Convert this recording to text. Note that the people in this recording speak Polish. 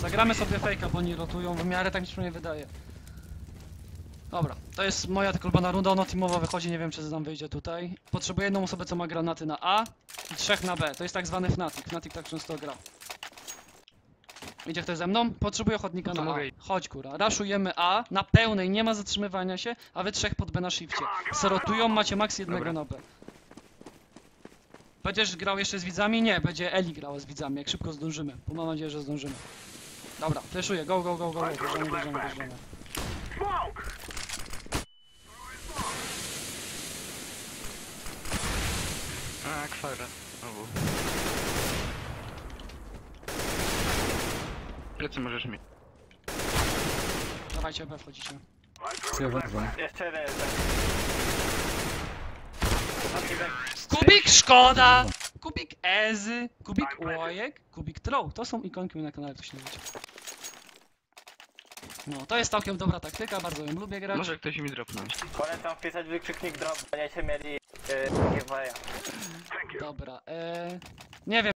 Zagramy sobie fejka, bo oni rotują w miarę, tak mi się nie wydaje. Dobra, to jest moja tylko ulubiona runda, ona teamowa wychodzi, nie wiem czy nam wyjdzie tutaj. Potrzebuję jedną osobę, co ma granaty na A i trzech na B. To jest tak zwany Fnatic, Fnatic tak często gra. Idzie ktoś ze mną? Potrzebuję chodnika to na A. Chodź kura, raszujemy A, na pełnej, nie ma zatrzymywania się, a wy trzech pod B na shifcie. Serotują, macie max jednego Dobra. na B. Będziesz grał jeszcze z widzami? Nie, będzie Eli grała z widzami, jak szybko zdążymy. Bo mam nadzieję, że zdążymy. Dobra, fleszuję, go, go, go, go, go, bierzemy, bierzemy, bierzemy. A, kwara. Obu. Plecy możesz mieć. Dawajcie, B wchodzicie. Ja wezmę. Jeszcze jeden. Kubik szkoda! Kubik Ezy, Kubik Łojek, Kubik Troll. To są ikonki na kanale, ktoś nie wiecie. No, to jest całkiem dobra taktyka, bardzo ją lubię grać. Może ktoś mi dropnąć. Polecam wpisać wykrzyknik drop, będziecie mieli yy, giveawaya. Dobra, e... Nie wiem.